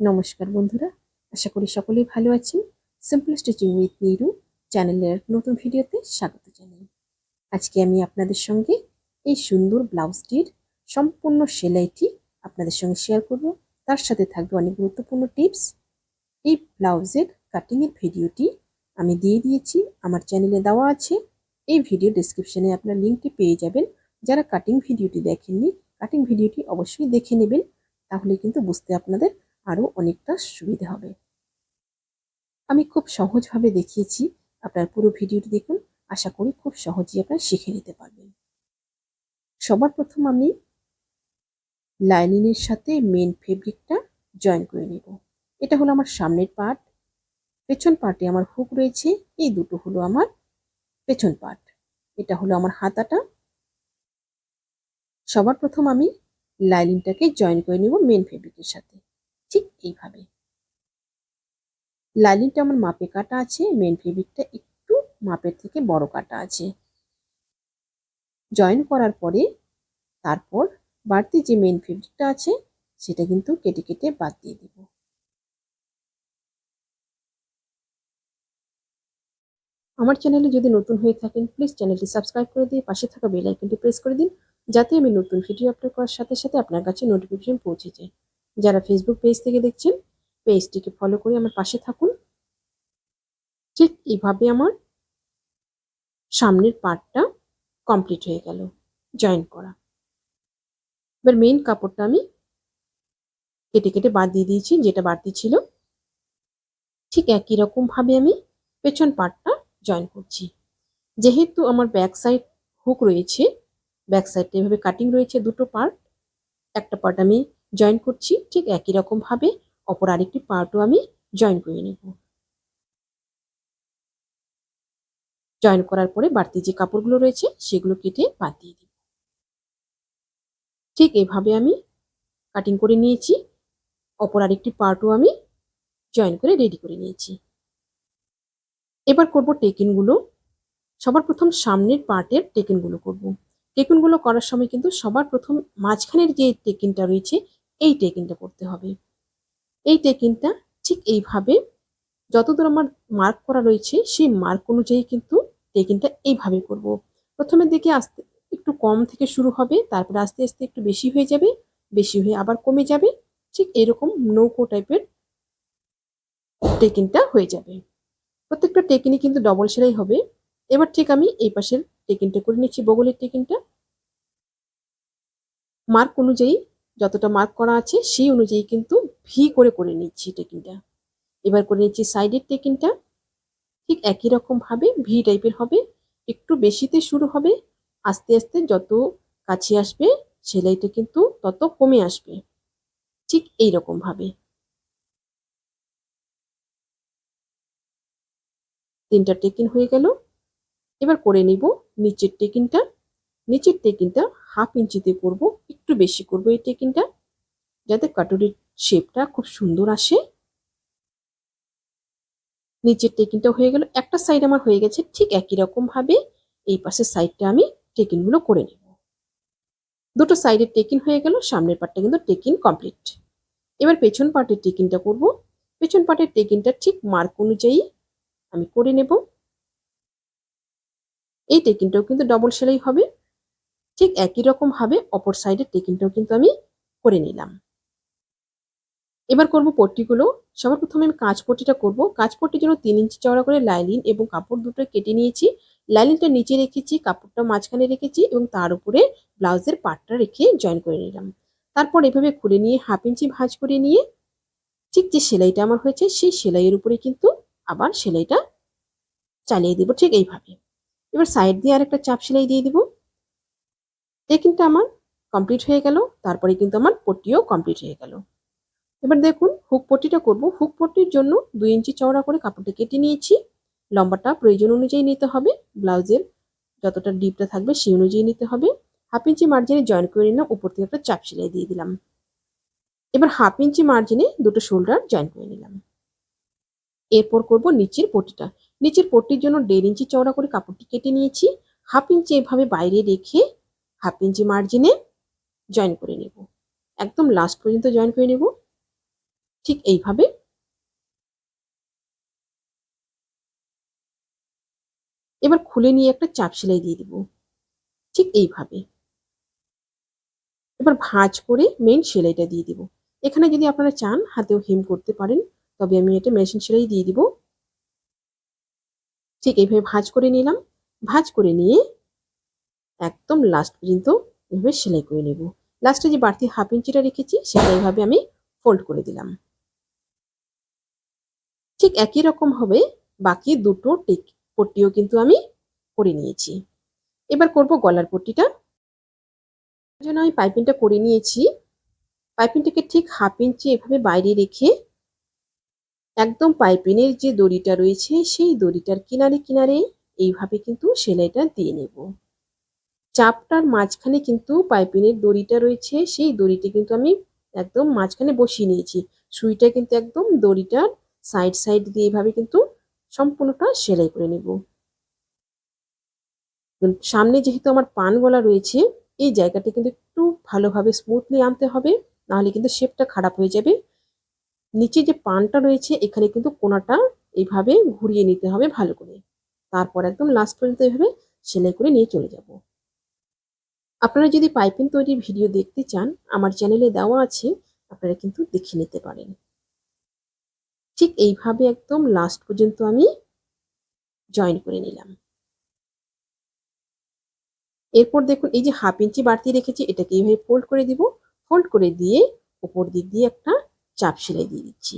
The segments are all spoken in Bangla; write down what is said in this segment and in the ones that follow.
নমস্কার বন্ধুরা, আশা করি সকলেই ভালো আছেন। সিম্পল স্টিচিং উইথ নিরু চ্যানেলের নতুন ভিডিওতে স্বাগত জানাই। আজকে আমি আপনাদের সঙ্গে এই সুন্দর ব্লাউজটির সম্পূর্ণ সেলাইটি আপনাদের সঙ্গে শেয়ার করব। তার সাথে থাকবে অনেক গুরুত্বপূর্ণ টিপস এই ব্লাউজের কাটিংয়ের ভিডিওটি আমি দিয়ে দিয়েছি, আমার চ্যানেলে দেওয়া আছে। এই ভিডিও ডিসক্রিপশনে আপনার লিঙ্কটি পেয়ে যাবেন। যারা কাটিং ভিডিওটি দেখেননি কাটিং ভিডিওটি অবশ্যই দেখে নেবেন। তাহলে কিন্তু বুঝতে আপনাদের আরও অনেকটা সুবিধা হবে। আমি খুব সহজভাবে দেখিয়েছি। আপনার পুরো ভিডিওটি দেখুন। আশা করি খুব সহজেই আপনারা শিখে নিতে পারবেন। সবার প্রথম আমি লাইনিংয়ের সাথে মেন ফেব্রিকটা জয়েন করে নেব। এটা হলো আমার সামনের পার্ট পেছন পার্টে আমার হুক রয়েছে। এই দুটো হলো আমার পেছন পার্ট এটা হলো আমার হাতাটা। সবার প্রথম আমি লাইনিংটাকে জয়েন করে নেব মেন ফেব্রিকের সাথে। ঠিক এইভাবে। লাইনিংটা আমার মাপে কাটা আছে মেন ফেব্রিকটা একটু মাপের থেকে বড় কাটা আছে। জয়েন করার পরে তারপর বাড়তি যে মেন ফেব্রিকটা আছে, সেটা কিন্তু কেটে কেটে বাদ দিয়ে দিব। আমার চ্যানেলে যদি নতুন হয়ে থাকেন প্লিজ চ্যানেলটি সাবস্ক্রাইব করে দিয়ে পাশে থাকা বেল আইকনটি প্রেস করে দিন, যাতে আমি নতুন ভিডিও আপলোড করার সাথে সাথে আপনার কাছে নোটিফিকেশন পৌঁছে যায়। যারা ফেসবুক পেজ থেকে দেখছেন পেজটিকে ফলো করে আমার পাশে থাকুন। ঠিক এইভাবে আমার সামনের পার্টটা কমপ্লিট হয়ে গেল জয়েন করা। এবার মেইন কাপড়টা আমি কেটে কেটে বাদ দিয়ে দিয়েছি, যেটা বাড়তি ছিল। ঠিক একই রকমভাবে আমি পেছন পার্টটা জয়েন করছি। যেহেতু আমার ব্যাক সাইড হুক রয়েছে ব্যাক সাইডটা এভাবে কাটিং রয়েছে দুটো পার্ট একটা পার্ট আমি জয়েন করছি, ঠিক একই রকম ভাবে অপর আরেকটি পার্টও আমি জয়েন করে নেব। জয়েন করার পরে বাড়তি যে কাপড়গুলো রয়েছে, সেগুলো কেটে বাদ দিয়ে দিব। ঠিক এভাবে আমি কাটিং করে নিয়েছি, অপর আরেকটি পার্টও আমি জয়েন করে রেডি করে নিয়েছি। এবার করব টেকিনগুলো সবার প্রথম সামনের পার্টের টেকিনগুলো করব। টেকিনগুলো করার সময় কিন্তু সবার প্রথম মাঝখানের যে টেকিনটা রয়েছে এই টেকিনটা করতে হবে। এই টেকিনটা ঠিক এইভাবে যতদূর আমার মার্ক করা রয়েছে, সেই মার্ক অনুযায়ী কিন্তু টেকিনটা এইভাবে করব। প্রথমের দিকে আস্তে, একটু কম থেকে শুরু হবে, তারপরে আস্তে আস্তে একটু বেশি হয়ে যাবে, বেশি হয়ে আবার কমে যাবে, ঠিক এরকম নৌকো টাইপের টেকিনটা হয়ে যাবে। প্রত্যেকটা টেকিনই কিন্তু ডবল সেলাই হবে। এবার ঠিক আমি এই পাশের টেকিনটা করে নিচ্ছি, বগলের টেকিনটা মার্ক অনুযায়ী যতটা মার্ক করা আছে, সেই অনুযায়ী কিন্তু ভি করে করে নিচ্ছি টেকিনটা এবার করে নিচ্ছি সাইডের টেকিনটা ঠিক একই রকমভাবে ভি টাইপের হবে, একটু বেশিতে শুরু হবে, আস্তে আস্তে যত কাছে আসবে, সেলাইটা কিন্তু তত কমে আসবে। ঠিক এই রকমভাবে তিনটা টেকিন হয়ে গেল। এবার করে নিব নিচের টেকিনটা নিচের টেকিনটা হাফ ইঞ্চিতে করব, একটু বেশি করব এই টেকিনটা যাতে কাটুরির শেপটা খুব সুন্দর আসে। নিচের টেকিনটা হয়ে গেল, একটা সাইড আমার হয়ে গেছে ঠিক একই রকম ভাবে এই পাশের সাইডটা আমি টেকিনগুলো করে নেব। দুটো সাইডের টেকিন হয়ে গেল, সামনের পার্টটা কিন্তু টেকিন কমপ্লিট এবার পেছন পার্টের টেকিনটা করব, পেছন পার্টের টেকিনটা ঠিক মার্ক অনুযায়ী আমি করে নেব। এই টেকিনটাও কিন্তু ডবল সেলাই হবে। ঠিক একই রকম ভাবে অপর সাইডের টেকিনটাও কিন্তু আমি করে নিলাম। এবার করব পট্টিগুলো। সবার প্রথমে আমি কাঁচ পট্টিটা করব। কাঁচ পট্টির জন্য তিন ইঞ্চি চওড়া করে লাইলিন এবং কাপড় দুটো কেটে নিয়েছি। লাইলিনটা নিচে রেখেছি, কাপড়টা মাঝখানে রেখেছি এবং তার উপরে ব্লাউজের পাটটা রেখে জয়েন করে নিলাম। তারপর এভাবে খুলে নিয়ে হাফ ইঞ্চি ভাঁজ করে নিয়ে ঠিক যে সেলাইটা আমার হয়েছে সেই সেলাইয়ের উপরে কিন্তু আবার সেলাইটা চালিয়ে দিব ঠিক এইভাবে। এবার সাইড দিয়ে আরেকটা চাপ সেলাই দিয়ে দিব। টেকিংটা আমার কমপ্লিট হয়ে গেল, তারপরে কিন্তু আমার পট্টিও কমপ্লিট হয়ে গেল। এবার দেখুন, হুক পট্টিটা করব। হুক পট্টির জন্য দুই ইঞ্চি চওড়া করে কাপড়টা কেটে নিয়েছি। লম্বাটা প্রয়োজন অনুযায়ী নিতে হবে। ব্লাউজের যতটা ডিপটা থাকবে সেই অনুযায়ী নিতে হবে। হাফ ইঞ্চি মার্জিনে জয়েন করে নিলাম উপর থেকে একটা চাপ সেলাই দিয়ে দিলাম। এবার হাফ ইঞ্চি মার্জিনে দুটো শোল্ডার জয়েন করে নিলাম। এরপর করব নিচের পট্টিটা। নিচের পট্টির জন্য দেড় ইঞ্চি চওড়া করে কাপড়টি কেটে নিয়েছি। হাফ ইঞ্চি এভাবে বাইরে রেখে হাফ ইঞ্চি মার্জিনে জয়েন করে নেব। একদম লাস্ট পর্যন্ত জয়েন করে নেব। ঠিক এইভাবে। এবার খুলে নিয়ে একটা চাপ সেলাই দিয়ে দিব। ঠিক এইভাবে। এবার ভাঁজ করে মেন সেলাইটা দিয়ে দিব। এখানে যদি আপনারা চান, হাতেও হেম করতে পারেন, তবে আমি এটা মেশিন সেলাই দিয়ে দিব। ঠিক এইভাবে ভাঁজ করে নিলাম। ভাঁজ করে নিয়ে একদম লাস্ট পর্যন্ত এভাবে সেলাই করে নেব। লাস্টে যে বাড়তি হাফ ইঞ্চিটা রেখেছি, সেটা এইভাবে আমি ফোল্ড করে দিলাম। ঠিক একই রকম হবে, বাকি দুটো টিক পট্টিও কিন্তু আমি করে নিয়েছি। এবার করব গলার পট্টিটা। জন্য আমি পাইপিংটা করে নিয়েছি। পাইপিংটাকে ঠিক হাফ ইঞ্চি এভাবে বাইরে রেখে একদম পাইপিনের যে দড়িটা রয়েছে, সেই দড়িটার কিনারে কিনারে এইভাবে কিন্তু সেলাইটা দিয়ে নেব। চাপটার মাঝখানে কিন্তু পাইপিনের দড়িটা রয়েছে। সেই দড়িটি কিন্তু আমি একদম মাঝখানে বসিয়ে নিয়েছি। সুইটা কিন্তু একদম দড়িটার সাইড সাইড দিয়ে এইভাবে কিন্তু সম্পূর্ণটা সেলাই করে নেব। সামনে যেহেতু আমার পান গলা রয়েছে, এই জায়গাটা কিন্তু একটু ভালোভাবে স্মুথলি আনতে হবে, নাহলে কিন্তু শেপটা খারাপ হয়ে যাবে। নিচে যে পানটা রয়েছে, এখানে কিন্তু কোনাটা এইভাবে ঘুরিয়ে নিতে হবে ভালো করে। তারপর একদম লাস্ট পর্যন্ত এইভাবে সেলাই করে নিয়ে চলে যাব। আপনারা যদি পাইপিং তৈরির ভিডিও দেখতে চান, আমার চ্যানেলে দেওয়া আছে, আপনারা কিন্তু দেখে নিতে পারেন। ঠিক এইভাবে একদম লাস্ট পর্যন্ত আমি জয়েন করে নিলাম। এরপর দেখুন, এই যে হাফ ইঞ্চি বাড়তি রেখেছি, এটাকে এইভাবে ফোল্ড করে দিব। ফোল্ড করে দিয়ে উপর দিক দিয়ে একটা চাপ সেলাই দিয়ে দিচ্ছি।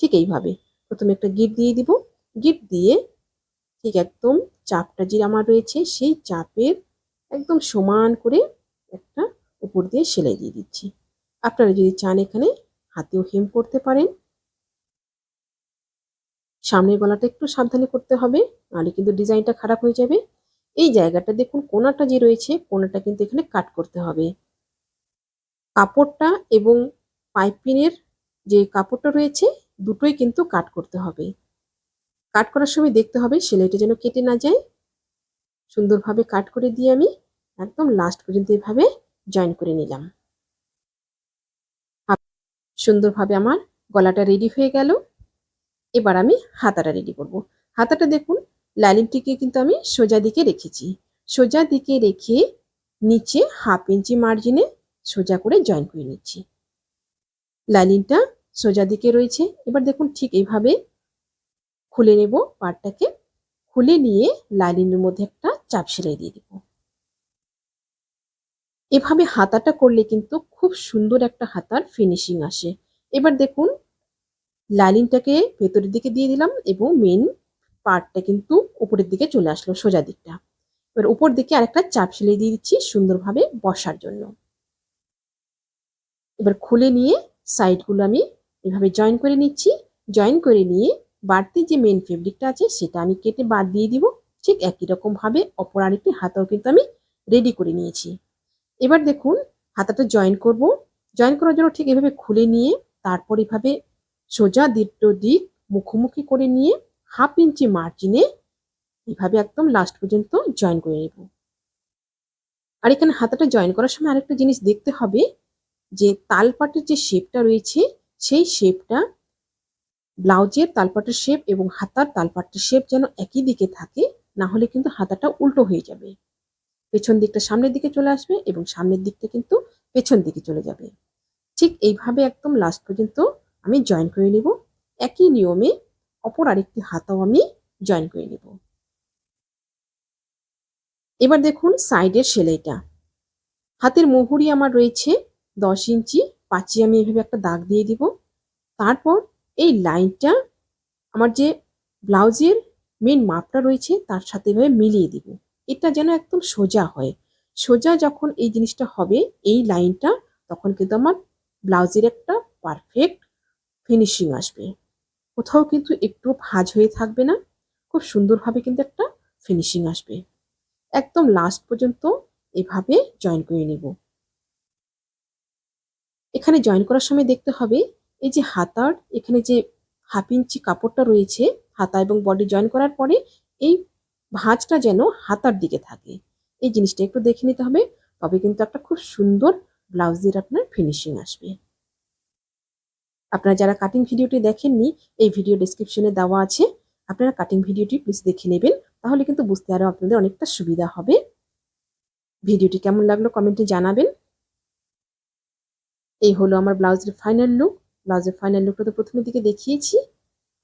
ঠিক এইভাবে। প্রথমে একটা গিট দিয়ে দিব। গিট দিয়ে ঠিক একদম চাপটা যে আমার রয়েছে, সেই চাপের একদম সমান করে একটা উপর দিয়ে সেলাই দিয়ে দিচ্ছি। আপনারা যদি চান এখানে হাতেও হেম করতে পারেন। সামনের গলাটা একটু সাবধানে করতে হবে, নাহলে কিন্তু ডিজাইনটা খারাপ হয়ে যাবে। এই জায়গাটা দেখুন, কোনাটা যে রয়েছে, কোনাটা কিন্তু এখানে কাট করতে হবে। কাপড়টা এবং পাইপিনের যে কাপড়টা রয়েছে, দুটোই কিন্তু কাট করতে হবে। কাট করার সময় দেখতে হবে সেলাইটা যেন কেটে না যায়। সুন্দরভাবে কাট করে দিয়ে আমি একদম লাস্ট পর্যন্ত এভাবে জয়েন করে নিলাম। সুন্দরভাবে আমার গলাটা রেডি হয়ে গেল। এবার আমি হাতাটা রেডি করব। হাতাটা দেখুন লাইলিনটিকে কিন্তু আমি সোজা দিকে রেখেছি। সোজা দিকে রেখে নিচে হাফ ইঞ্চি মার্জিনে সোজা করে জয়েন করে নিচ্ছি। লাইলিনটা সোজা দিকে রয়েছে। এবার দেখুন ঠিক এইভাবে খুলে নেব পাটটাকে খুলে নিয়ে লাইলিনের মধ্যে একটা চাপ সেলাই দিয়ে দিব। এভাবে হাতাটা করলে কিন্তু খুব সুন্দর একটা হাতার ফিনিশিং আসে। এবার দেখুন লাইলিনটাকে ভেতরের দিকে দিয়ে দিলাম এবং মেন পার্টটা কিন্তু উপরের দিকে চলে আসলো, সোজা দিকটা। এবার উপর দিকে আরেকটা চাপ সেলাই দিয়ে দিচ্ছি সুন্দরভাবে বসার জন্য। এবার খুলে নিয়ে সাইডগুলো আমি এভাবে জয়েন করে নিচ্ছি। জয়েন করে নিয়ে বাড়তি যে মেন ফেব্রিকটা আছে সেটা আমি কেটে বাদ দিয়ে দিব। ঠিক একই রকম ভাবে অপর আরেকটি হাতাও কিন্তু আমি রেডি করে নিয়েছি। এবার দেখুন, হাতাটা জয়েন করব। জয়েন করার জন্য ঠিক এভাবে খুলে নিয়ে, তারপর এভাবে সোজা দুটো দিক মুখোমুখি করে নিয়ে হাফ ইঞ্চি মার্জিনে এভাবে একদম লাস্ট পর্যন্ত জয়েন করে নেব। আর এখানে হাতাটা জয়েন করার সময় আরেকটা জিনিস দেখতে হবে যে তালপাটের যে শেপটা রয়েছে, সেই শেপটা ব্লাউজের তালপাটের শেপ এবং হাতার তালপাটের শেপ যেন একই দিকে থাকে। না হলে কিন্তু হাতাটা উল্টো হয়ে যাবে। পেছন দিকটা সামনের দিকে চলে আসবে এবং সামনের দিকটা কিন্তু পেছন দিকে চলে যাবে। ঠিক এইভাবে একদম লাস্ট পর্যন্ত আমি জয়েন করে নেব। একই নিয়মে অপর আরেকটি হাতাও আমি জয়েন করে নেব। এবার দেখুন সাইডের সেলাইটা। হাতের মুহুরি আমার রয়েছে দশ ইঞ্চি, পাঁচি আমি এভাবে একটা দাগ দিয়ে দিব। তারপর এই লাইনটা আমার যে ব্লাউজের মেন মাপটা রয়েছে, তার সাথে এভাবে মিলিয়ে দিব। এটা যেন একদম সোজা হয়। সোজা যখন এই জিনিসটা হবে, এই লাইনটা, তখন কিন্তু আমার ব্লাউজের একটা পারফেক্ট ফিনিশিং আসবে। কোথাও কিন্তু একটু ভাজ হয়ে থাকবে না, খুব সুন্দরভাবে কিন্তু একটা ফিনিশিং আসবে। একদম লাস্ট পর্যন্ত এভাবে জয়েন করে নেব। এখানে জয়েন করার সময় দেখতে হবে, এই যে হাতার, এখানে যে হাফ ইঞ্চি কাপড়টা রয়েছে হাতা এবং বডি জয়েন করার পরে এই ভাঁজটা যেন হাতার দিকে থাকে। এই জিনিসটা একটু দেখে নিতে হবে, তবে কিন্তু একটা খুব সুন্দর ব্লাউজের আপনার ফিনিশিং আসবে। আপনারা যারা কাটিং ভিডিওটি দেখেননি, এই ভিডিও ডিসক্রিপশনে দেওয়া আছে। আপনারা কাটিং ভিডিওটি প্লিজ দেখে নেবেন, তাহলে কিন্তু বুঝতে আরও আপনাদের অনেকটা সুবিধা হবে। ভিডিওটি কেমন লাগল কমেন্টে জানাবেন। এই হলো আমার ব্লাউজের ফাইনাল লুক ব্লাউজের ফাইনাল লুকটা তো প্রথমের দিকে দেখিয়েছি।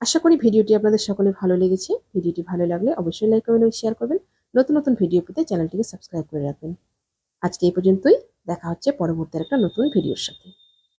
আশা করি ভিডিওটি আপনাদের সকলে ভালো লেগেছে। ভিডিওটি ভালো লাগলে অবশ্যই লাইক কমেন্ট এবং শেয়ার করবেন। নতুন নতুন ভিডিও পেতে চ্যানেলটিকে সাবস্ক্রাইব করে রাখবেন। আজকে এই পর্যন্তই। দেখা হচ্ছে পরবর্তী একটা নতুন ভিডিওর সাথে।